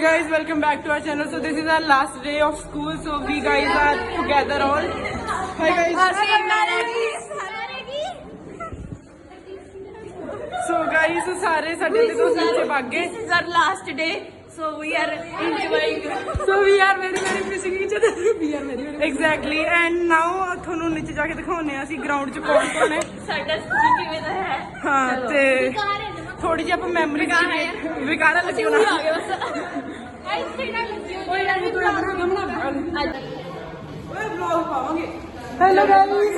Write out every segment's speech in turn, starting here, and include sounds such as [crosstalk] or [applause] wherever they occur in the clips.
Hey guys, welcome back to our channel. So this is our last day of school. So we guys are together all. Hi guys. So guys, ਸਾਰੇ ਸਾਡੇ ਤੇ ਦੋਸਤ ਨੀਚੇ ਭੱਗ ਗਏ. This is our last day, so we are enjoying. So we are very very missing each other. We are very very exactly. And now ਤੁਹਾਨੂੰ ਨੀਚੇ ਜਾ ਕੇ ਦਿਖਾਉਂਦੇ ਆ ਅਸੀਂ ਗਰਾਊਂਡ 'ਚ ਕੌਣ ਕੌਣ ਹੈ. ਸਾਡਾ ਸਕੂਲ ਕਿਵੇਂ ਦਾ ਹੈ ਹਾਂ ਤੇ ਥੋੜੀ ਜਿਹੀ ਆਪਾਂ ਮੈਮਰੀ ਵਿਕਾਰਾ ਲੱਗੀ ਹੋਣਾ. ਕੋਈ ਗੱਲ ਨਹੀਂ ਥੋੜਾ ਬਣਾ ਬਣਾ ਓਏ ਵਲੌਗ ਪਾਵਾਂਗੇ hello guys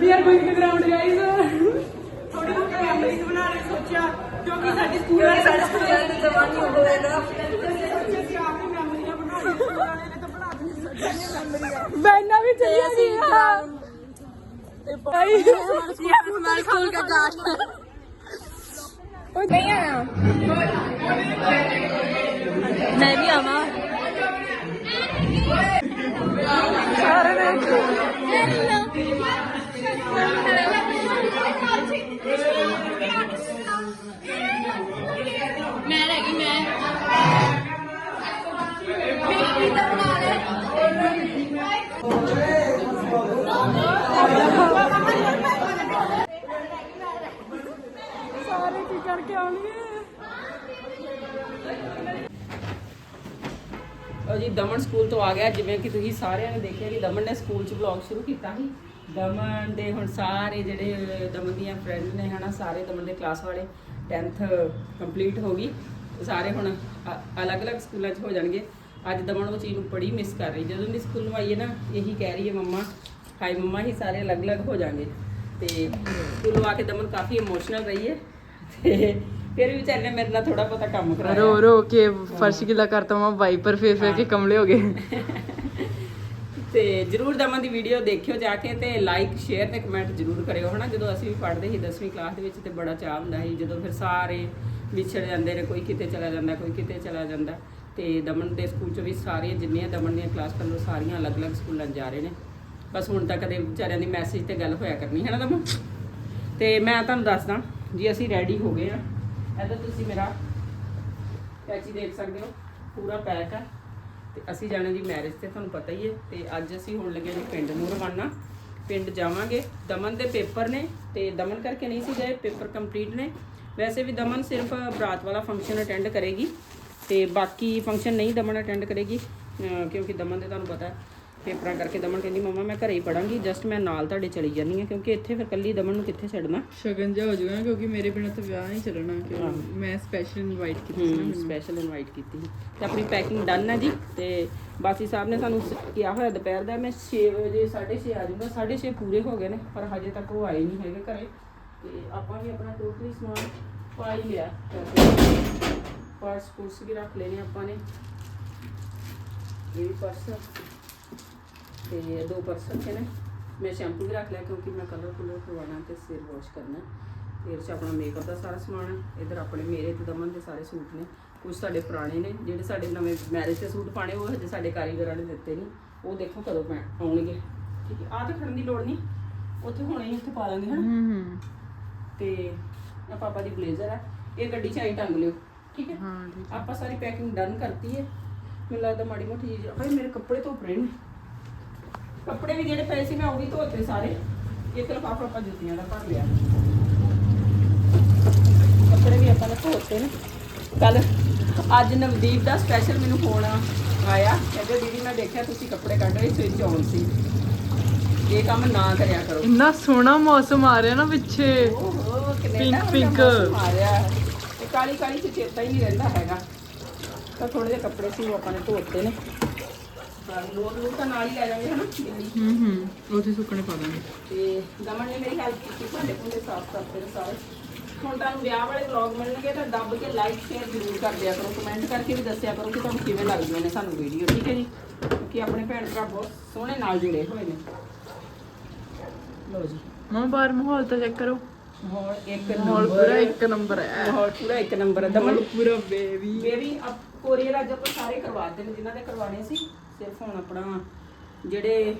we are going to ground guys ਥੋੜੀ ਬਹੁਤ ਮੈਮਰੀਜ਼ ਬਣਾਣੇ ਸੋਚਿਆ ਕਿਉਂਕਿ ਸਾਡੀ ਸਕੂਲ ਵਾਲੇ ਸਾਡੇ ਸਕੂਲ ਵਾਲੇ ਦੇ ਜ਼ਮਾਨੇ ਹੋ ਗਏ ਨਾ। ਬੈਨਾ ਵੀ ਚਲੀ ਗਈ ਹਾਂ ਇਹ ਪਾਈ ਯਾਰ ਹਮਾਰੇ ਸਕੂਲ ਦਾ ਗਾਣਾ ਉਹ ਨਹੀਂ ਆਇਆ। ਮੈਂ ਵੀ ਆਵਾਂ। ਸਾਰੇ ਨੇ ਜੀ, ਦਮਨ ਸਕੂਲ ਤੋਂ ਆ ਗਿਆ। ਜਿਵੇਂ ਕਿ ਤੁਸੀਂ ਸਾਰਿਆਂ ਨੇ ਦੇਖਿਆ ਕਿ ਦਮਨ ਨੇ ਸਕੂਲ 'ਚ ਵਲੌਗ ਸ਼ੁਰੂ ਕੀਤਾ ਸੀ। ਦਮਨ ਦੇ ਹੁਣ ਸਾਰੇ ਜਿਹੜੇ, ਦਮਨ ਦੀਆਂ ਫਰੈਂਡ ਨੇ ਹਨਾ, ਸਾਰੇ ਦਮਨ ਦੇ ਕਲਾਸ ਵਾਲੇ 10th ਕੰਪਲੀਟ ਹੋ ਗਈ। ਸਾਰੇ ਹੁਣ ਅਲੱਗ-ਅਲੱਗ ਸਕੂਲਾਂ 'ਚ ਹੋ ਜਾਣਗੇ। ਅੱਜ ਦਮਨ ਉਹ ਚੀਜ਼ ਨੂੰ ਬੜੀ ਮਿਸ ਕਰ ਰਹੀ। ਜਦੋਂ ਦੀ ਸਕੂਲ ਨੂੰ ਆਈਏ ਨਾ, ਇਹੀ ਕਹਿ ਰਹੀ ਹੈ ਮੰਮਾ ਹਾਈ ਮੰਮਾ ਹੀ ਸਾਰੇ ਅਲੱਗ-ਅਲੱਗ ਹੋ ਜਾਣਗੇ। ਤੇ ਸਕੂਲੋਂ ਆ ਕੇ ਦਮਨ ਕਾਫੀ ਇਮੋਸ਼ਨਲ ਰਹੀ ਹੈ। ਤੇ ਫਿਰ ਵੀ ਵਿਚਾਰੇ ਨੇ ਮੇਰੇ ਨਾਲ ਥੋੜਾ ਬਹੁਤਾ ਕੰਮ ਕਰਾਇਆ। ਰੋ ਰੋ ਕੇ ਫਰਸ਼ ਗਿਲਾ ਕਰਤਾ ਮੈਂ ਵਾਈਪਰ ਫੇਰ ਫੇਰ ਕੇ ਕਮਲੇ ਹੋ ਗਏ। ਤੇ ਜਰੂਰ ਦਮਨ ਦੀ ਵੀਡੀਓ ਦੇਖਿਓ ਜਾ ਕੇ ਤੇ ਲਾਈਕ ਸ਼ੇਅਰ ਤੇ ਕਮੈਂਟ ਜਰੂਰ ਕਰਿਓ ਹਨਾ? ਜਦੋਂ ਅਸੀਂ ਵੀ ਪੜ੍ਹਦੇ ਸੀ 10ਵੀਂ ਕਲਾਸ ਦੇ ਵਿੱਚ ਤੇ ਬੜਾ ਚਾਹ ਹੁੰਦਾ ਸੀ ਜਦੋਂ ਫਿਰ ਸਾਰੇ ਵਿਛੜ ਜਾਂਦੇ ਨੇ ਕੋਈ ਕਿਤੇ ਚਲਾ ਜਾਂਦਾ ਕੋਈ ਕਿਤੇ ਚਲਾ ਜਾਂਦਾ। ਤੇ ਦਮਨ ਦੇ ਸਕੂਲ ਚ ਵੀ ਸਾਰੇ ਜਿੰਨੀਆਂ ਦਮਨ ਦੀਆਂ ਕਲਾਸ ਫੈਲੋ ਸਾਰੀਆਂ ਅਲੱਗ-ਅਲੱਗ ਸਕੂਲਾਂ 'ਚ ਜਾ ਰਹੇ ਨੇ। ਬਸ ਹੁਣ ਤੱਕ ਕਦੇ ਵਿਚਾਰਿਆਂ ਦੀ ਮੈਸੇਜ ਤੇ ਗੱਲ ਹੋਇਆ ਕਰਨੀ ਹੈ ਨਾ ਦਮਨ? ਤੇ ਮੈਂ ਤੁਹਾਨੂੰ ਦੱਸਦਾ ਜੀ, ਅਸੀਂ ਰੈਡੀ ਹੋ ਗਏ ਆ। ਇਹਦਾ ਤੁਸੀਂ ਮੇਰਾ ਕੈਚੀ ਦੇਖ ਸਕਦੇ ਹੋ, ਪੂਰਾ ਪੈਕ ਹੈ ਤੇ ਅਸੀਂ ਜਾਣਾ ਜੀ ਮੈਰਿਜ ਤੇ, ਤੁਹਾਨੂੰ ਪਤਾ ਹੀ ਹੈ। ਤੇ ਅੱਜ ਅਸੀਂ ਹੁਣ ਲੱਗੇ ਜੀ ਪਿੰਡ ਨੂੰ ਰਵਾਨਾ। ਪਿੰਡ ਜਾਵਾਂਗੇ। ਦਮਨ ਦੇ ਪੇਪਰ ਨੇ, ਤੇ ਦਮਨ ਕਰਕੇ ਨਹੀਂ ਸੀ ਗਏ, ਪੇਪਰ ਕੰਪਲੀਟ ਨੇ। ਵੈਸੇ ਵੀ ਦਮਨ ਸਿਰਫ ਬਰਾਤ ਵਾਲਾ ਫੰਕਸ਼ਨ ਅਟੈਂਡ ਕਰੇਗੀ। ਤੇ ਬਾਕੀ ਫੰਕਸ਼ਨ ਨਹੀਂ ਦਮਨ ਅਟੈਂਡ ਕਰੇਗੀ ਕਿਉਂਕਿ ਦਮਨ ਦੇ ਤੁਹਾਨੂੰ ਪਤਾ ਪੇਪਰਾਂ ਕਰਕੇ ਦਮਨ ਕਹਿੰਦੀ ਮਮਾ ਮੈਂ ਘਰੇ ਹੀ ਪੜਾਂਗੀ ਜਸਟ ਮੈਂ ਨਾਲ ਤੁਹਾਡੇ ਚਲੀ ਜਾਂਦੀ ਹਾਂ ਕਿਉਂਕਿ ਇੱਥੇ ਫਿਰ ਕੱਲੀ ਦਮਨ ਨੂੰ ਕਿੱਥੇ ਛੱਡਣਾ? ਸ਼ਗਨ ਜਾ ਹੋ ਜਾਊਗਾ ਕਿਉਂਕਿ ਮੇਰੇ ਬਿਨਾਂ ਤਾਂ ਵਿਆਹ ਨਹੀਂ ਚੱਲਣਾ ਮੈਂ ਸਪੈਸ਼ਲ ਇਨਵਾਈਟ ਕੀਤੀ ਸੀ ਨਾ। ਸਪੈਸ਼ਲ ਇਨਵਾਈਟ ਕੀਤੀ ਤੇ ਆਪਣੀ ਪੈਕਿੰਗ ਡਨ ਹੈ ਜੀ ਤੇ ਬਾਸੀ ਸਾਹਿਬ ਨੇ ਸਾਨੂੰ ਕਿਹਾ ਹੋਇਆ ਦੁਪਹਿਰ ਦਾ ਮੈਂ 6 ਵਜੇ 6:30 ਆ ਜਾਊਂਗਾ। 6:30 ਪੂਰੇ ਹੋ ਗਏ ਨੇ ਪਰ ਹਜੇ ਤੱਕ ਉਹ ਆਏ ਨਹੀਂ ਹੈਗੇ ਘਰੇ। ਤੇ ਆਪਾਂ ਵੀ ਆਪਣਾ ਟੋਟਲੀ ਸਮਾਨ ਪਾ ਹੀ ਲਿਆ। ਪਰਸ ਪੁਰਸ ਵੀ ਰੱਖ ਲੈਣੇ ਆਪਾਂ ਨੇ। ਇਹ ਵੀ ਪਰਸ। ਤੇ ਦੋ ਪਰਸ ਰੱਖੇ ਨੇ ਮੈਂ ਸ਼ੈਂਪੂ ਵੀ ਰੱਖ ਲਿਆ ਕਿਉਂਕਿ ਮੈਂ ਕਲਰ ਕੁਲਰ ਕਰਵਾਉਣਾ ਤੇ ਸਿਰ ਵਾਸ਼ ਕਰਨਾ ਤੇ 'ਚ ਆਪਣਾ ਮੇਕਅਪ ਦਾ ਸਾਰਾ ਸਮਾਨ ਹੈ ਇਧਰ ਆਪਣੇ ਮੇਰੇ ਤੇ ਦਮਨ ਦੇ ਸਾਰੇ ਸੂਟ ਨੇ। ਕੁਝ ਸਾਡੇ ਪੁਰਾਣੇ ਨੇ ਜਿਹੜੇ ਸਾਡੇ ਨਵੇਂ ਮੈਰਿਜ ਤੇ ਸੂਟ ਪਾਣੇ ਉਹ ਹਜੇ ਸਾਡੇ ਕਾਰੀਗਰਾਂ ਨੇ ਦਿੱਤੇ ਨਹੀਂ। ਉਹ ਦੇਖੋ ਕਦੋਂ ਪੈ ਆਉਣਗੇ। ਠੀਕ ਹੈ ਆਹ ਤਾਂ ਖੜਨ ਦੀ ਲੋੜ ਨਹੀਂ। ਉੱਥੇ ਹੁਣੇ ਹੀ ਇੱਥੇ ਪਾ ਲਾਂਗੇ ਹਨਾ? ਹੂੰ ਹੂੰ। ਤੇ ਆ ਪਾਪਾ ਦੀ ਬਲੇਜ਼ਰ ਹੈ ਇਹ ਗੱਡੀ 'ਚ ਆਈ ਟੰਗ ਲਿਓ ਠੀਕ ਹੈ? ਹਾਂ ਠੀਕ ਆਪਾਂ ਸਾਰੀ ਪੈਕਿੰਗ ਡਨ ਕਰਤੀ ਹੈ। ਮੈਨੂੰ ਲੱਗਦਾ ਮਾੜੀ ਮੋਟੀ ਭਾਈ ਮੇਰੇ ਕੱਪੜੇ ਧੋ ਰਹੇ ਨੇ। ਕੱਪੜੇ ਵੀ ਜਿਹੜੇ ਪਏ ਸੀ ਮੈਂ ਉਹ ਵੀ ਧੋਤੇ ਸਾਰੇ। ਇੱਕ ਲਿਫਾਫਾ ਆਪਾਂ ਜੁੱਤੀਆਂ ਦਾ ਭਰ ਲਿਆ। ਕੱਪੜੇ ਵੀ ਆਪਾਂ ਨੇ ਧੋਤੇ ਨੇ। ਕੱਲ ਅੱਜ ਨਵਦੀਪ ਦਾ ਸਪੈਸ਼ਲ ਮੈਨੂੰ ਫੋਨ ਆਇਆ। ਕਹਿੰਦੇ ਦੀਦੀ ਮੈਂ ਦੇਖਿਆ ਤੁਸੀਂ ਕੱਪੜੇ ਕੱਢ ਰਹੇ ਸਵਿਚ ਆਨ ਸੀ। ਇਹ ਕੰਮ ਨਾ ਕਰਿਆ ਕਰੋ। ਇੰਨਾ ਸੋਹਣਾ ਮੌਸਮ ਆ ਰਿਹਾ ਨਾ ਪਿੱਛੇ। ਓਹੋ ਕੈਨੇਡਾ pink। ਮੌਸਮ ਆ ਰਿਹਾ। ਹੈ ਇਹ ਕਾਲੀ ਕਾਲੀ ਚ ਚੇਤਾ ਹੀ ਨਹੀਂ ਰਹਿੰਦਾ ਹੈਗਾ। ਤਾਂ ਥੋੜੇ ਜਿਹੇ ਕੱਪੜੇ ਸੀ ਉਹ ਆਪਾਂ ਨੇ ਧੋਤੇ ਨੇ। ਤਾਂ ਲੋਟ ਲੋਟ ਤਾਂ ਨਾਲ ਹੀ ਲੈ ਜਾਵਾਂਗੇ ਹਨਾ? ਦਿੱਲੀ ਹੂੰ ਹੂੰ ਉੱਥੇ ਸੁੱਕਣੇ ਪਾ ਦਾਂਗੇ। ਤੇ ਦਮਨ ਨੇ ਮੇਰੀ ਹੈਲਪ ਕੀਤੀ ਭਾਂਡੇ ਭੁੰਡੇ ਸਾਫ਼ ਕਰਤੇ ਨੇ ਸਾਰੇ। ਹੁਣ ਤੁਹਾਨੂੰ ਵਿਆਹ ਵਾਲੇ ਵਲੌਗ ਮਿਲਣਗੇ ਤਾਂ ਦੱਬ ਕੇ ਲਾਈਕ ਸ਼ੇਅਰ ਜ਼ਰੂਰ ਕਰ ਦਿਆ ਕਰੋ। ਕਮੈਂਟ ਕਰਕੇ ਵੀ ਦੱਸਿਆ ਕਰੋ ਕਿ ਤੁਹਾਨੂੰ ਕਿਵੇਂ ਲੱਗਦੀਆਂ ਨੇ ਸਾਨੂੰ ਵੀਡੀਓ ਠੀਕ ਹੈ ਜੀ? ਕਿ ਆਪਣੇ ਭੈਣ ਭਰਾ ਬਹੁਤ ਸੋਹਣੇ ਨਾਲ ਜੁੜੇ ਹੋਏ ਨੇ। ਲਓ ਜੀ। ਮਮਾ ਬਾਹਰ ਮਾਹੌਲ ਤਾਂ ਚੈੱਕ ਕਰੋ। ਮਾਹੌਲ ਇੱਕ ਮਾਹੌਲ ਨੰਬਰ ਪੂਰਾ ਇੱਕ ਨੰਬਰ ਹੈ। ਮਾਹੌਲ ਪੂਰਾ ਇੱਕ ਨੰਬਰ ਹੈ। ਦਮਨ ਪੂਰਾ ਬੇਬੀ ਬੇਬੀ ਅਬ ਕੋਰੀਅਰ ਅੱਜ ਆਪਾਂ ਸਾਰੇ ਕਰਵਾਤੇ ਨੇ ਜਿਨ੍ਹਾਂ ਦੇ ਕਰਵਾਣੇ ਸੀ। ਸਿਰਫ ਹੁਣ ਆਪਣਾ ਜਿਹੜੇ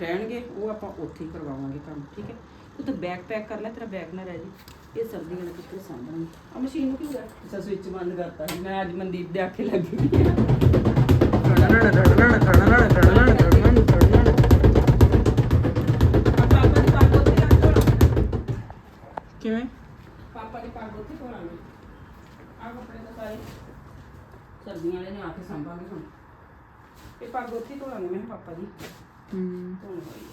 ਰਹਿਣਗੇ ਉਹ ਆਪਾਂ ਉੱਥੇ ਹੀ ਕਰਵਾਵਾਂਗੇ ਕੰਮ ਠੀਕ ਹੈ? ਤੂੰ ਤਾਂ ਬੈਗ ਪੈਕ ਕਰ ਲੈ ਤੇਰਾ ਬੈਗ ਨਾ ਰਹਿ ਜੇ ਇਹ ਸਰਦੀਆਂ ਦੇ ਕੱਪੜੇ ਸਾਂਭਣ ਆ। ਮਸ਼ੀਨ ਨੂੰ ਕੀ ਹੋਇਆ ਅੱਛਾ ਸਵਿਚ ਬੰਦ ਕਰਤਾ ਸੀ। ਮੈਂ ਅੱਜ ਮਨਦੀਪ ਦੇ ਆਖੇ ਲੱਗ ਗਈ। ਆ ਪਾਪਾ ਦੀ ਪੱਗ ਉੱਥੇ ਰੱਖ ਧੋਣਾ ਕਿਵੇਂ? ਪਾਪਾ ਦੀ ਪੱਗ ਉੱਥੇ ਧੋਣਾਂਗੇ ਆ ਕੱਪੜੇ ਤਾਂ ਸਾਰੇ ਸਰਦੀਆਂ ਵਾਲੇ ਨੇ ਆ ਕੇ ਸੰਭਾਂਗੇ ਹੁਣ। ਇਹ ਪੱਗ ਉੱਥੇ ਧੋਣਾਂਗੇ ਮੈਂ ਕਿਹਾ ਪਾਪਾ ਦੀ ਹੂੰ। ਧੋਣ ਵਾਲੀ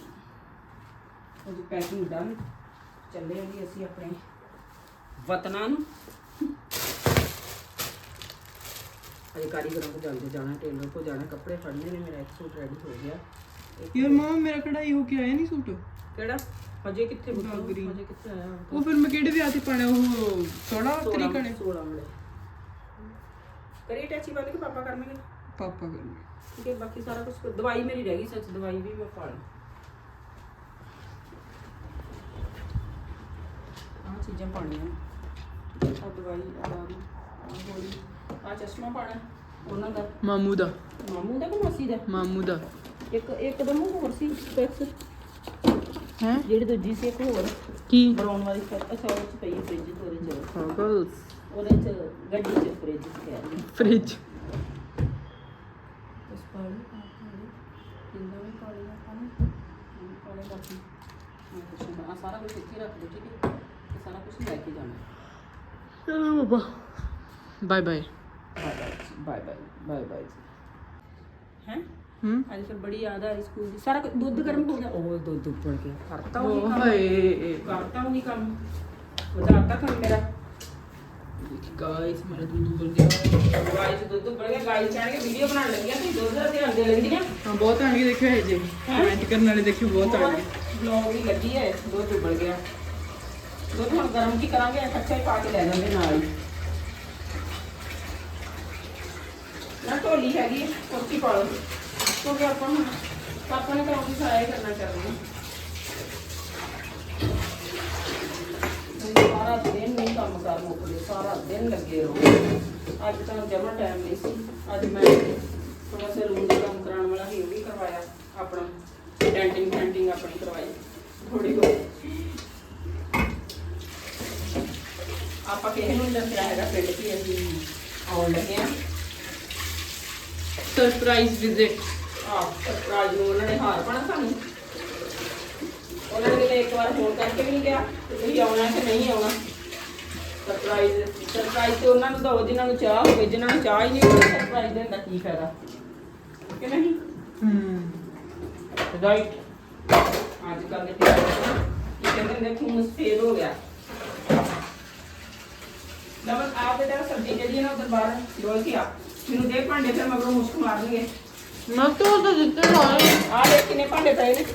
ਉਹਦੀ ਪੈਕਿੰਗ ਡਨ ਚੱਲੇ ਜੀ ਅਸੀਂ ਆਪਣੇ ਵਤਨਾਂ ਨੂੰ। ਅਜੇ ਕਾਰੀਗਰਾਂ ਕੋਲ ਜਲਦੀ ਜਾਣਾ ਟੇਲਰ ਕੋਲ ਜਾਣਾ ਕੱਪੜੇ ਫੜਨੇ ਨੇ ਮੇਰਾ ਇੱਕ ਸੂਟ ਰੈਡੀ ਹੋ ਗਿਆ। ਇੱਕ- ਯਾਰ ਮਾਂ ਮੇਰਾ ਕਢਾਈ ਹੋ ਕੇ ਆਇਆ ਨਹੀਂ ਸੂਟ? ਕਿਹੜਾ? ਹਜੇ ਕਿੱਥੇ। ਹਜੇ ਆਇਆ? ਉਹ ਫਿਰ ਮੈਂ ਕਿਹੜੇ ਵਿਆਹ ਤੇ ਪਾਣਾ ਉਹ ਥੋੜਾ ਤਰੀਕਾ ਨੇ 16 ਵਾਲੇ। ਕਰੀ ਟੈਚੀ ਬੰਦ ਕੇ ਪਾਪਾ ਕਰਨਗੇ। ਪਾਪਾ ਕਰ ਠੀਕ ਹੈ ਬਾਕੀ ਸਾਰਾ ਕੁਝ ਦਵਾਈ ਮੇਰੀ ਰਹਿ ਗਈ ਸੱਚ ਦਵਾਈ ਵੀ ਮੈਂ ਪਾ ਲਾਂ ਆਹ ਚੀਜ਼ਾਂ ਪਾਣੀਆਂ ਆ ਦਵਾਈ ਆ ਚਸ਼ਮਾ ਪਾਣਾ ਉਹਨਾਂ ਦਾ। ਮਾਮੂ ਦਾ। ਮਾਮੂ ਦਾ ਕਿ ਮਾਸੀ ਦਾ? ਮਾਮੂ ਦਾ। ਇੱਕ ਇੱਕ ਦਮ ਹੋਰ ਸੀ ਸਪੈਕਸ ਹੈ? ਜਿਹੜੀ ਦੂਜੀ ਸੀ ਇੱਕ ਹੋਰ। ਕੀ? ਬਰਾਉਨ ਵਾਲੀ ਸਪੈਕਸ ਅੱਛਾ ਉਹ ਚ ਪਈ ਫ੍ਰਿਜ ਚ ਉਹਦੇ ਚ ਗੋਗਲਸ ਉਹਦੇ ਚ ਗੱਡੀ ਚ ਫ੍ਰਿਜ ਚ ਫ੍ਰਿਜ। ਉਸ ਪਾਣੀ ਪਾਣੀ ਕਿੰਨਾ ਵੀ ਪਾਣੀ ਆਪਾਂ ਨੇ ਪਾਣੀ ਬਾਕੀ ਮੈਂ ਕੁਛ ਆ ਸਾਰਾ ਕੁਝ ਇੱਥੇ ਰੱਖ ਦਿਓ ਠੀਕ ਹੈ ਇਹ ਸਾਰਾ ਕੁਝ ਲੈ ਕੇ ਜਾਣਾ ਚਲੋ ਬਾਬਾ bye bye bye bye bye bye ਹੈ ਹੂੰ ਅੱਜ ਫਿਰ ਬੜੀ ਯਾਦ ਆ ਰਹੀ ਸਕੂਲ ਦੀ ਸਾਰਾ ਕੁਝ- ਦੁੱਧ ਗਰਮ ਹੋ ਗਿਆ ਉਹ ਦੁੱਧ ਉੱਪਰ ਗਿਆ ਕਰਤਾ ਉਹ ਕੰਮ ਹਾਏ ਕਰਤਾ ਉਹ ਕੰਮ ਵਧਾਤਾ ਕੰਮ ਮੇਰਾ ਗਾਇਸ ਮੇਰਾ ਦੁੱਧ ਉਬਲ ਗਿਆ ਗਾਈ ਚ ਦੁੱਧ ਉੱਪਰ ਗਿਆ ਗਾਈ ਕਹਿਣਗੇ ਵੀਡੀਓ ਬਣਾਉਣ ਲੱਗਿਆ ਤੇ ਦੁੱਧ ਦਾ ਧਿਆਨ ਦੇ ਲੈਂਦੀਆਂ ਹਾਂ ਬਹੁਤ ਆਣਗੇ ਦੇਖਿਓ ਇਹ ਜੇ ਕਮੈਂਟ ਕਰਨ ਵਾਲੇ ਦੇਖਿਓ ਬਹੁਤ ਆਣਗੇ ਬਲੌਗ ਵੀ ਲੱਗੀ ਹੈ ਦੁੱਧ ਉਬਲ ਗਿਆ ਦੁੱਧ ਹੁਣ ਗਰਮ ਕੀ ਕਰਾਂਗੇ ਕੱਚਾ ਹੀ ਪਾ ਕੇ ਲੈ ਜਾਂਦੇ ਨਾਲ ਹੀ ਨਾ ਢੋਲੀ ਹੈਗੀ ਕੁਰਸੀ ਪਾ ਲਓ ਕਿਉਂਕਿ ਆਪਾਂ ਹੁਣ ਪਾਪਾ ਨੇ ਕੰਮ ਵੀ ਸਾਰਾ ਹੀ ਕਰਨਾ ਚਾਹੁੰਦੇ ਸਾਰਾ ਦਿਨ ਨਹੀਂ ਕੰਮ ਕਰ ਮੁੱਕਦੇ ਸਾਰਾ ਦਿਨ ਲੱਗੇ ਰਹੋ। ਅੱਜ ਤਾਂ ਜਮਾ ਟਾਈਮ ਨਹੀਂ ਸੀ। ਅੱਜ ਮੈਂ ਥੋੜਾ ਜਿਹਾ ਰੂਮ ਦਾ ਕੰਮ ਕਰਾਉਣ ਵਾਲਾ ਸੀ ਉਹ ਵੀ ਕਰਵਾਇਆ ਆਪਣਾ ਡੈਂਟਿੰਗ ਪੈਂਟਿੰਗ ਆਪਣੀ ਕਰਵਾਈ ਥੋੜੀ ਬਹੁਤ। ਆਪਾਂ ਕਿਸੇ ਨੂੰ ਦੱਸਿਆ ਹੈਗਾ ਪਿੰਡ ਕੀ ਅਸੀਂ ਆਉਣ ਲੱਗੇ ਆ ਸਰਪ੍ਰਾਈਜ਼ ਵਿਜ਼ਿਟ ਆ ਸਰਪ੍ਰਾਈਜ਼ ਨੂੰ ਉਹਨਾਂ ਨੇ ਹਾਰ ਪਾਣਾ ਸਾਨੂੰ। ਉਹਨਾਂ ਨੇ ਇੱਕ ਵਾਰ ਫੋਨ ਕਰਕੇ ਵੀ ਨਹੀਂ ਕਿਹਾ ਤੁਸੀਂ ਆਉਣਾ ਕਿ ਨਹੀਂ ਆਉਣਾ। ਸਰਪ੍ਰਾਈਜ਼ ਸਰਪ੍ਰਾਈਜ਼ ਤੇ ਉਹਨਾਂ ਨੂੰ ਦੋ ਜਿਨ੍ਹਾਂ ਨੂੰ ਚਾਹ ਹੋਵੇ ਜਿਨ੍ਹਾਂ ਨੂੰ ਚਾਹ ਹੀ ਨਹੀਂ ਹੋਵੇ ਸਰਪ੍ਰਾਈਜ਼ ਦੇਣ ਦਾ ਕੀ ਫਾਇਦਾ? ਕਿ ਨਹੀਂ? ਹੂੰ। ਰਾਈਟ ਅੱਜ ਕੱਲ ਦੇ ਟੀਚਰ ਕੀ ਕਹਿੰਦੇ ਨੇ ਖੂਨ ਸਫੇਦ ਹੋ ਗਿਆ। ਦਮਨ ਆ ਬੇਟਾ ਸਬਜ਼ੀ ਜਿਹੜੀ ਹੈ ਨਾ ਉਧਰ ਬਾਹਰ ਡੋਲ ਕੇ ਆ। ਮੈਨੂੰ ਦੇ ਭਾਂਡੇ ਫਿਰ ਮਗਰੋਂ ਮੁਸ਼ਕ ਮਾਰਨਗੇ ਮੈਂ ਤਾਂ ਉਹ ਦਿੱਤੇ ਹੋਏ ਆ। ਦੇਖ ਕਿੰਨੇ ਭਾਂਡੇ ਪਏ ਨੇ।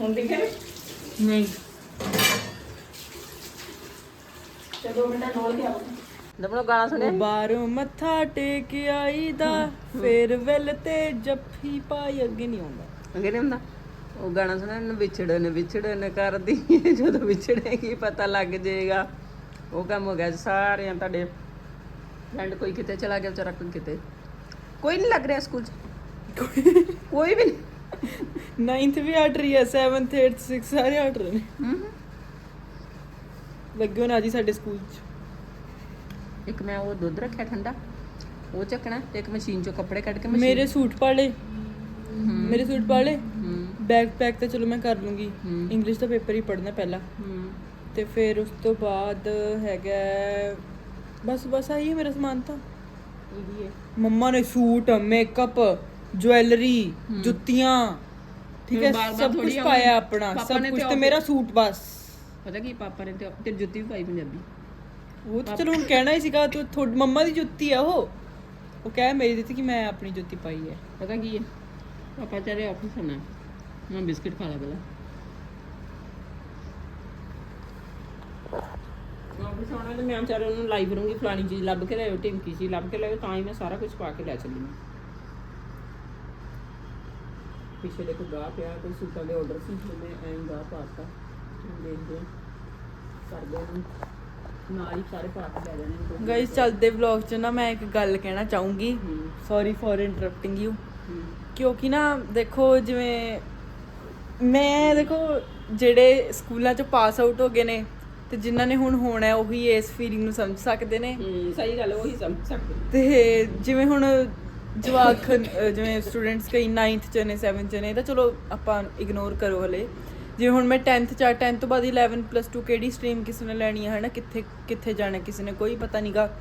ਹੁਣ ਦਿਖੇ ਨੇ? ਨਹੀਂ। ਤੇ ਦੋ ਮਿੰਟਾਂ ਡੋਲ ਕੇ ਆਓ। ਦਮਨੋ ਗਾਣਾ ਸੁਣਿਆ? ਬਾਹਰੋਂ ਮੱਥਾ ਟੇਕ ਆਈਦਾ ਫੇਰ ਵੈਲ ਤੇ ਜੱਫੀ ਪਾਈ ਅੱਗੇ ਨਹੀਂ ਆਉਂਦਾ। ਅੰਗੇ ਨਹੀਂ ਹੁੰਦਾ? ਉਹ ਗਾਣਾ ਸੁਣਿਆ ਨ ਵਿਛੜਨ ਵਿਛੜਨ ਕਰਦੀ ਜਦੋਂ ਵਿਛੜੇਗੀ ਪਤਾ ਲੱਗ ਜਾਏਗਾ ਉਹ ਕੰਮ ਹੋ ਗਿਆ ਸਾਰਿਆਂ ਤੁਹਾਡੇ ਫਰੈਂਡ ਕੋਈ ਕਿਤੇ ਚਲਾ ਗਿਆ ਵਿਚਾਰਾ ਕੋਈ ਕਿਤੇ। ਕੋਈ ਨਹੀਂ ਲੱਗ ਰਿਹਾ ਸਕੂਲ 'ਚ। ਕੋਈ ਵੀ ਨਹੀਂ। [laughs] 9th ਵੀ ਹਟ ਰਹੀ ਹੈ 7th 8th 6 ਸਾਰੇ ਹਟ ਰਹੇ ਨੇ। ਹਮ। ਲੱਗੇ ਹੋਣ ਅੱਜ ਹੀ ਸਾਡੇ ਸਕੂਲ 'ਚ। ਇੱਕ ਮੈਂ ਉਹ ਦੁੱਧ ਰੱਖਿਆ ਠੰਡਾ ਉਹ ਚੱਕਣਾ ਤੇ ਇੱਕ ਮਸ਼ੀਨ ਚੋਂ ਕੱਪੜੇ ਕੱਢ ਕੇ ਮੇਰੇ ਸੂਟ ਪਾ ਲਏ। ਮੇਰੇ ਸੂਟ ਪਾ ਲਏ। ਹੂੰ। ਬੈਗ ਪੈਕ ਤਾਂ ਚਲੋ ਮੈਂ ਕਰ ਲੂੰਗੀ। ਇੰਗਲਿਸ਼ ਦਾ ਪੇਪਰ ਹੀ ਪੜ੍ਹਨਾ ਪਹਿਲਾਂ। ਤੇ ਫਿਰ ਉਸ ਤੋਂ ਬਾਅਦ ਹੈਗਾ ਬਸ ਬਸ ਆਹੀ ਮੇਰਾ ਸਮਾਨ ਤਾਂ। ਇਹ ਹੈ। ਮੰਮਾ ਨੇ ਸੂਟ ਮੇਕਅਪ ਜੁਐਲਰੀ ਜੁੱਤੀਆਂ ਠੀਕ ਹੈ ਸਭ ਕੁਝ। ਪਾਇਆ ਆਪਣਾ ਸਭ ਨੇ ਕੁਝ ਤੇ ਮੇਰਾ ਸੂਟ ਬਸ। ਪਤਾ ਕੀ ਪਾਪਾ ਨੇ ਤੇ ਤੇ ਜੁੱਤੀ ਵੀ ਪਾਈ ਪੰਜਾਬੀ ਉਹ ਤਾਂ ਚਲੋ ਹੁਣ ਕਹਿਣਾ ਹੀ ਸੀਗਾ ਤੂੰ ਤੁਹਾਡੀ ਮੰਮਾ ਦੀ ਜੁੱਤੀ ਆ ਉਹ। ਉਹ ਕਹਿ ਮੇਰੀ ਦਿੱਤੀ ਕਿ ਮੈਂ ਆਪਣੀ ਜੁੱਤੀ ਪਾਈ ਹੈ। ਪਤਾ ਕੀ ਹੈ? ਪਾਪਾ ਚਾਰੇ ਆਫਿਸ ਆਣਾ ਮੈਂ ਬਿਸਕਟ ਖਾ ਲਾ ਪਹਿਲਾਂ। ਆਫਿਸ ਆਉਣਾ ਤੇ ਮੈਂ ਵਿਚਾਰੇ ਉਹਨੂੰ ਲਾਈਵ ਕਰੂੰਗੀ ਫਲਾਣੀ ਚੀਜ਼ ਲੱਭ ਕੇ ਲਿਆਓ ਟਿਮਕੀ ਚੀਜ਼ ਲੱਭ ਕੇ ਲਿਆਓ ਤਾਂ ਹੀ ਮੈਂ ਸਾਰਾ ਕੁਝ ਪਾ ਕੇ ਲੈ ਚੱਲੀ ਹਾਂ। ਪਿੱਛੇ ਦੇਖੋ ਗਾਹ ਪਿਆ ਕੋਈ ਸੂਟਾਂ ਦੇ ਆਰਡਰ ਸੀ ਤੇ ਮੈਂ ਐਂ ਗਾਹ ਪਾਤਾ ਹੁਣ ਦੇਖਦੇ ਕਰਦੇ ਹਾਂ ਨਾਲ ਹੀ ਸਾਰੇ ਪਾ ਕੇ ਲੈ ਜਾਣੇ ਨੇ ਗਾਇਸ ਚੱਲਦੇ ਵਲੌਗ 'ਚ ਨਾ ਮੈਂ ਇੱਕ ਗੱਲ ਕਹਿਣਾ ਚਾਹੂੰਗੀ। ਸੌਰੀ ਫॉर ਇੰਟਰਰਪਟਿੰਗ ਯੂ ਕਿਉਂਕਿ ਨਾ ਦੇਖੋ ਜਿਵੇਂ ਮੈਂ ਦੇਖੋ ਜਿਹੜੇ ਸਕੂਲਾਂ 'ਚ ਪਾਸ ਆਊਟ ਹੋ ਗਏ ਨੇ ਤੇ ਜਿਨ੍ਹਾਂ ਨੇ ਹੁਣ ਹੋਣਾ ਹੈ ਉਹੀ ਇਸ ਫੀਲਿੰਗ ਨੂੰ ਸਮਝ ਸਕਦੇ ਨੇ। ਸਹੀ ਗੱਲ ਉਹੀ ਸਮਝ ਸਕਦੇ ਤੇ ਜਿਵੇਂ ਹੁਣ ਜਵਾਕ ਜਿਵੇਂ ਸਟੂਡੈਂਟਸ ਕਈ 9th ਚ ਨੇ 7th ਚ ਨੇ ਤਾਂ ਚਲੋ ਆਪਾਂ ਇਗਨੋਰ ਕਰੋ ਹਲੇ। ਜੇ ਹੁਣ ਮੈਂ 10th ਚ 10th ਤੋਂ ਬਾਅਦ 11 ਪਲੱਸ 2 ਕਿਹੜੀ ਸਟਰੀਮ ਕਿਸੇ ਨੇ ਲੈਣੀ ਹੈ ਹਨਾ? ਕਿੱਥੇ ਕਿੱਥੇ ਜਾਣਾ ਕਿਸੇ ਨੇ? ਕੋਈ ਪਤਾ ਨਹੀਂਗਾ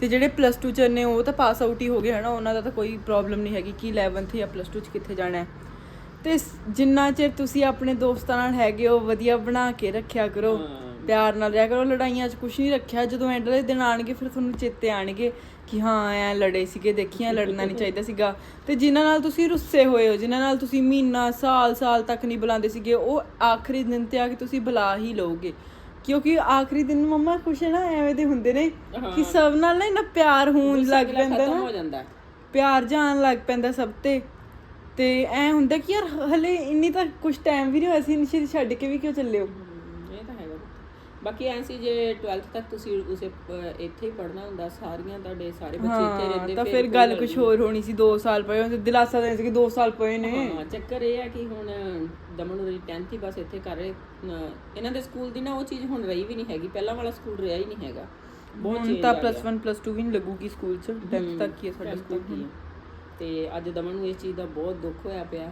ਤੇ ਜਿਹੜੇ ਪਲੱਸ 2 ਚ ਨੇ, ਉਹ ਤਾਂ ਪਾਸ ਆਊਟ ਹੀ ਹੋ ਗਏ, ਹਨਾ? ਉਹਨਾਂ ਦਾ ਤਾਂ ਕੋਈ ਪ੍ਰੋਬਲਮ ਨਹੀਂ ਹੈਗੀ ਕਿ 11th ਜਾਂ ਪਲੱਸ 2 ਚ ਕਿੱਥੇ ਜਾਣਾ ਹੈ। ਤੇ ਜਿੰਨਾ ਚਿਰ ਤੁਸੀਂ ਆਪਣੇ ਦੋਸਤਾਂ ਨਾਲ ਹੈਗੇ ਹੋ, ਵਧੀਆ ਬਣਾ ਕੇ ਰੱਖਿਆ ਕਰੋ। ਪਿਆਰ ਨਾਲ ਰਿਹਾ ਕਰੋ ਲੜਾਈਆਂ 'ਚ ਕੁਝ ਨਹੀਂ ਰੱਖਿਆ। ਜਦੋਂ ਐਂਡ ਦੇ ਦਿਨ ਆਣਗੇ ਫਿਰ ਤੁਹਾਨੂੰ ਚੇਤੇ ਆਣਗੇ ਕਿ ਹਾਂ ਐ ਲੜੇ ਸੀਗੇ ਦੇਖੀਆਂ ਲੜਨਾ ਨਹੀਂ ਚਾਹੀਦਾ ਸੀਗਾ। ਤੇ ਜਿਨ੍ਹਾਂ ਨਾਲ ਤੁਸੀਂ ਰੁੱਸੇ ਹੋਏ ਹੋ ਜਿਨ੍ਹਾਂ ਨਾਲ ਤੁਸੀਂ ਮਹੀਨਾ ਸਾਲ ਸਾਲ ਤੱਕ ਨਹੀਂ ਬੁਲਾਉਂਦੇ ਸੀਗੇ ਉਹ ਆਖਰੀ ਦਿਨ ਤੇ ਆ ਕੇ ਤੁਸੀਂ ਬੁਲਾ ਹੀ ਲਓਗੇ। ਕਿਉਂਕਿ ਆਖਰੀ ਦਿਨ ਮੰਮਾ ਕੁਛ ਨਾ ਐਵੇਂ ਦੇ ਹੁੰਦੇ ਨੇ ਕਿ ਸਭ ਨਾਲ ਨਾ ਇੰਨਾ ਪਿਆਰ ਹੋਣ ਲੱਗ ਪੈਂਦਾ ਨਾ। ਹੋ ਪਿਆਰ ਜਾਣ ਲੱਗ ਪੈਂਦਾ ਸਭ ਤੇ। ਤੇ ਐ ਹੁੰਦਾ ਕਿ ਯਾਰ ਹਲੇ ਇੰਨੀ ਤਾਂ ਕੁਝ ਟਾਈਮ ਵੀ ਨਹੀਂ ਹੋਇਆ ਸੀ ਨਿਸ਼ਚਿਤ ਛੱਡ ਕੇ ਵੀ ਕਿਉਂ ਚੱਲੇ ਹੋ? ਬਾਕੀ ਐਂ ਸੀ ਜੇ 12th ਤੱਕ ਤੁਸੀਂ ਉਸੇ ਇੱਥੇ ਹੀ ਪੜ੍ਹਨਾ ਹੁੰਦਾ ਸਾਰੀਆਂ ਤੁਹਾਡੇ ਸਾਰੇ ਬੱਚੇ ਇੱਥੇ ਹਾਂ ਰਹਿੰਦੇ ਤਾਂ ਫਿਰ ਗੱਲ ਕੁਝ ਹੋਰ ਹੋਣੀ ਸੀ 2 ਸਾਲ ਪਏ ਤੇ ਦਿਲਾਸਾ ਦੇਣ ਸੀ ਕਿ 2 ਸਾਲ ਪਏ ਨੇ। ਹਾਂ ਚੱਕਰ ਇਹ ਹੈ ਕਿ ਹੁਣ ਦਮਨ ਉਹਦੀ 10th ਹੀ ਬਸ ਇੱਥੇ ਕਰ ਰਹੇ ਅਹ, ਇਹਨਾਂ ਦੇ ਸਕੂਲ ਦੀ ਨਾ ਉਹ ਚੀਜ਼ ਹੁਣ ਰਹੀ ਵੀ ਨਹੀਂ ਹੈਗੀ ਪਹਿਲਾਂ ਵਾਲਾ ਸਕੂਲ ਰਿਹਾ ਹੀ ਨਹੀਂ ਹੈਗਾ। ਬਹੁਤ ਹੁਣ change ਤਾਂ ਆ ਪਲੱਸ ਗਿਆ। 1 ਪਲੱਸ 2 ਵੀ ਨਹੀਂ ਲੱਗੂਗੀ ਸਕੂਲ ਚ 10th ਤੱਕ ਹੀ ਹੈ ਸਾਡਾ 10th ਸਕੂਲ। ਤੇ ਅੱਜ ਦਮਨ ਨੂੰ ਇਸ ਚੀਜ਼ ਦਾ ਬਹੁਤ ਦੁੱਖ ਹੋਇਆ ਪਿਆ।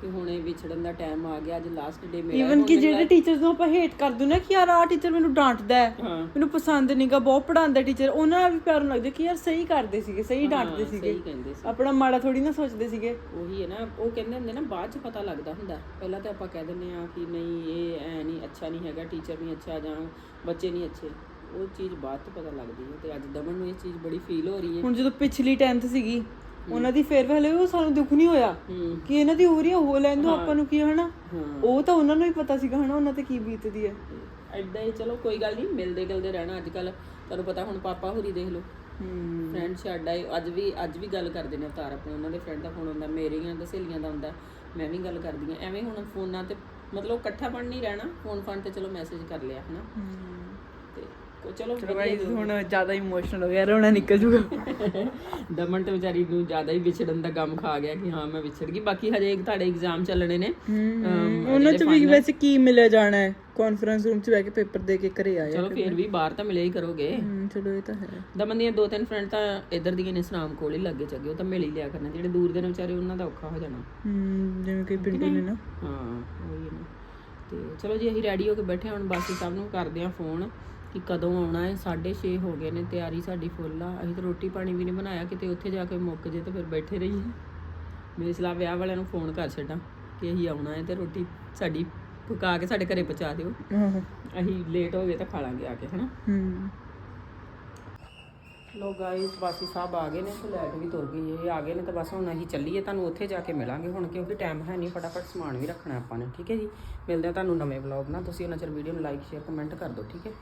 ਕਿ ਹੁਣ ਇਹ ਵਿਛੜਨ ਦਾ ਟਾਈਮ ਆ ਗਿਆ ਅੱਜ ਲਾਸਟ ਡੇ ਮੇਰਾ ਈਵਨ ਕਿ ਜਿਹੜੇ ਟੀਚਰਸ ਨੂੰ ਆਪਾਂ ਹੇਟ ਕਰਦੇ ਨਾ ਕਿ ਯਾਰ ਆਹ ਟੀਚਰ ਮੈਨੂੰ ਡਾਂਟਦਾ ਹੈ। ਮੈਨੂੰ ਪਸੰਦ ਨਹੀਂਗਾ ਬਹੁਤ ਪੜਾਉਂਦਾ ਟੀਚਰ ਉਹਨਾਂ ਨਾਲ ਵੀ ਪਿਆਰ ਨੂੰ ਲੱਗਦਾ ਕਿ ਯਾਰ ਸਹੀ ਕਰਦੇ ਸੀਗੇ ਸਹੀ ਡਾਂਟਦੇ ਸੀਗੇ। ਸਹੀ ਕਹਿੰਦੇ ਸੀ। ਆਪਣਾ ਮਾੜਾ ਥੋੜੀ ਨਾ ਸੋਚਦੇ ਸੀਗੇ। ਉਹੀ ਹੈ ਨਾ ਉਹ ਕਹਿੰਦੇ ਹੁੰਦੇ ਨਾ ਬਾਅਦ ਚ ਪਤਾ ਲੱਗਦਾ ਹੁੰਦਾ। ਪਹਿਲਾਂ ਤਾਂ ਆਪਾਂ ਕਹਿ ਦਿੰਦੇ ਆ ਕਿ ਨਹੀਂ ਇਹ ਐ ਨਹੀਂ ਅੱਛਾ ਨਹੀਂ ਹੈਗਾ ਟੀਚਰ ਨਹੀਂ ਅੱਛਾ ਜਾਂ ਬੱਚੇ ਨਹੀਂ ਅੱਛੇ। ਉਹ ਚੀਜ਼ ਬਾਅਦ ਚ ਪਤਾ ਲੱਗਦੀ ਹੈ ਤੇ ਅੱਜ ਦਮਨ ਨੂੰ ਇਹ ਚੀਜ਼ ਬੜੀ ਫੀਲ ਹੋ ਰਹੀ ਹੈ। ਹੁਣ ਜਦੋਂ ਪਿਛਲੀ 10th ਸੀਗੀ ਉਹਨਾਂ ਦੀ ਫੇਅਰਵੈਲ ਹੋਈ ਉਹ ਸਾਨੂੰ ਦੁੱਖ ਨਹੀਂ ਹੋਇਆ ਹੂੰ। ਕਿ ਇਹਨਾਂ ਦੀ ਹੋ ਰਹੀ ਉਹ ਲੈਣ ਦੋ ਆਪਾਂ ਨੂੰ ਕੀ ਹਨਾ? ਹਾਂ। ਉਹ ਤਾਂ ਉਹਨਾਂ ਨੂੰ ਹੀ ਪਤਾ ਸੀਗਾ ਹਨਾ? ਉਹਨਾਂ ਤੇ ਕੀ ਬੀਤਦੀ ਹੈ ਐਦਾਂ ਹੀ ਚਲੋ ਕੋਈ ਗੱਲ ਨਹੀਂ ਮਿਲਦੇ ਗਿਲਦੇ ਰਹਿਣਾ ਅੱਜ ਕੱਲ ਤੁਹਾਨੂੰ ਪਤਾ ਹੁਣ ਪਾਪਾ ਹੋਰੀ ਦੇਖ ਲਓ। ਹੂੰ। ਫਰੈਂਡ ਛੱਡ ਆਏ ਅੱਜ ਵੀ ਅੱਜ ਵੀ ਗੱਲ ਕਰਦੇ ਨੇ ਅਵਤਾਰ ਆਪਣੇ ਉਹਨਾਂ ਦੇ ਫਰੈਂਡ ਦਾ ਫੋਨ ਹੁੰਦਾ ਮੇਰੀਆਂ ਦਾ ਸਹੇਲੀਆਂ ਦਾ ਹੁੰਦਾ ਮੈਂ ਵੀ ਗੱਲ ਕਰਦੀ ਆ। ਐਵੇਂ ਹੁਣ ਫੋਨਾਂ ਤੇ ਮਤਲਬ ਇਕੱਠਾ ਬਣ ਨਹੀਂ ਰਹਿਣਾ ਫੋਨ ਫਾਨ ਤੇ ਚਲੋ ਮੈਸੇਜ ਕਰ ਲਿਆ ਹਨਾ? ਤੇ ਚਲੋ ਚਲੋ ਗਾਇਸ ਹੁਣ ਜ਼ਿਆਦਾ ਇਮੋਸ਼ਨਲ ਹੋ ਗਿਆ ਰੋਣਾ ਨਿਕਲ ਜੂਗਾ। [laughs] ਦਮਨ ਤੇ ਵਿਚਾਰੀ ਨੂੰ ਜ਼ਿਆਦਾ ਹੀ ਵਿਛੜਨ ਦਾ ਗਮ ਖਾ ਗਿਆ ਕਿ ਹਾਂ ਮੈਂ ਵਿਛੜ ਗਈ। ਬਾਕੀ ਹਜੇ ਤੁਹਾਡੇ ਐਗਜ਼ਾਮ ਚੱਲਣੇ ਨੇ। ਉਹਨਾਂ ਚ ਵੀ ਵੈਸੇ ਕੀ ਮਿਲਿਆ ਜਾਣਾ ਹੈ? ਕਾਨਫਰੰਸ ਰੂਮ ਚ ਬਹਿ ਕੇ ਪੇਪਰ ਦੇ ਕੇ ਘਰੇ ਆਇਆ ਚਲੋ ਫੇਰ ਵੀ ਬਾਹਰ ਤਾਂ ਮਿਲਿਆ ਹੀ ਕਰੋਗੇ। ਚਲੋ ਇਹ ਤਾਂ ਹੈ। ਦਮਨ ਦੀਆਂ ਦੋ ਤਿੰਨ ਫਰੈਂਡ ਤਾਂ ਇੱਧਰ ਦੀਆਂ ਨੇ ਸਨਾਮ ਕੋਲ ਹੀ ਲੱਗੇ ਚੱਗੇ ਉਹ ਤਾਂ ਮਿਲ ਹੀ ਲਿਆ ਕਰਨਾ। ਜਿਹੜੇ ਦੂਰ ਦੇ ਨੇ ਵਿਚਾਰੇ ਉਹਨਾਂ ਦਾ ਔਖਾ ਹੋ ਜਾਣਾ। ਹੂੰ ਜਿਵੇਂ ਕਿ ਪਿੰਡੂ ਨੇ? ਨਾ ਹਾਂ ਉਹੀ ਨਾ। ਤੇ ਚਲੋ ਜੀ ਅਸੀਂ ਰੈਡੀ ਹੋ ਕੇ ਬੈਠੇ ਹਾਂ, ਹੁਣ ਬਾਕੀ ਸਭ ਨੂੰ ਕਰਦੇ ਆ ਫੋਨ ਕਿ ਕਦੋਂ ਆਉਣਾ ਹੈ 6:30 ਹੋ ਗਏ ਨੇ ਤਿਆਰੀ ਸਾਡੀ ਫੁੱਲ ਆ। ਅਸੀਂ ਤਾਂ ਰੋਟੀ ਪਾਣੀ ਵੀ ਨਹੀਂ ਬਣਾਇਆ ਕਿਤੇ ਉੱਥੇ ਜਾ ਕੇ ਮੁੱਕ ਜੇ ਤੇ ਫਿਰ ਬੈਠੇ ਰਹੀਏ। ਮੇਰੀ ਸਲਾਹ ਵਿਆਹ ਵਾਲਿਆਂ ਨੂੰ ਫੋਨ ਕਰ ਛੱਡਾਂ ਕਿ ਅਸੀਂ ਆਉਣਾ ਹੈ ਤੇ ਰੋਟੀ ਸਾਡੀ ਪਕਾ ਕੇ ਸਾਡੇ ਘਰੇ ਪਹੁੰਚਾ ਦਿਓ। ਅਸੀਂ ਲੇਟ ਹੋ ਗਏ ਤਾਂ ਖਾ ਲਾਂਗੇ ਆ ਕੇ ਹਨਾ? ਲੋ ਗਾਇਸ ਬਾਕੀ ਸਭ ਆ ਗਏ ਨੇ ਤੇ ਲਾਈਟ ਵੀ ਤੁਰ ਗਈ ਇਹ ਆ ਗਏ ਨੇ ਤਾਂ ਬਸ ਹੁਣ ਅਸੀਂ ਚੱਲੀਏ ਤੁਹਾਨੂੰ ਉੱਥੇ ਜਾ ਕੇ ਮਿਲਾਂਗੇ ਹੁਣ ਕਿਉਂਕਿ ਟਾਈਮ ਹੈ ਨਹੀਂ ਫਟਾਫਟ ਸਮਾਨ ਵੀ ਰੱਖਣਾ ਆਪਾਂ ਨੇ ਠੀਕ ਹੈ ਜੀ? ਮਿਲਦੇ ਆ ਤੁਹਾਨੂੰ ਨਵੇਂ ਵਲੌਗ ਨਾਲ। ਤੁਸੀਂ ਉਹਨਾਂ ਚਿਰ ਵੀਡੀਓ ਨੂੰ ਲਾਈਕ ਸ਼ੇਅਰ ਕਮੈਂਟ ਕਰ ਦਿਓ ਠੀਕ ਹੈ?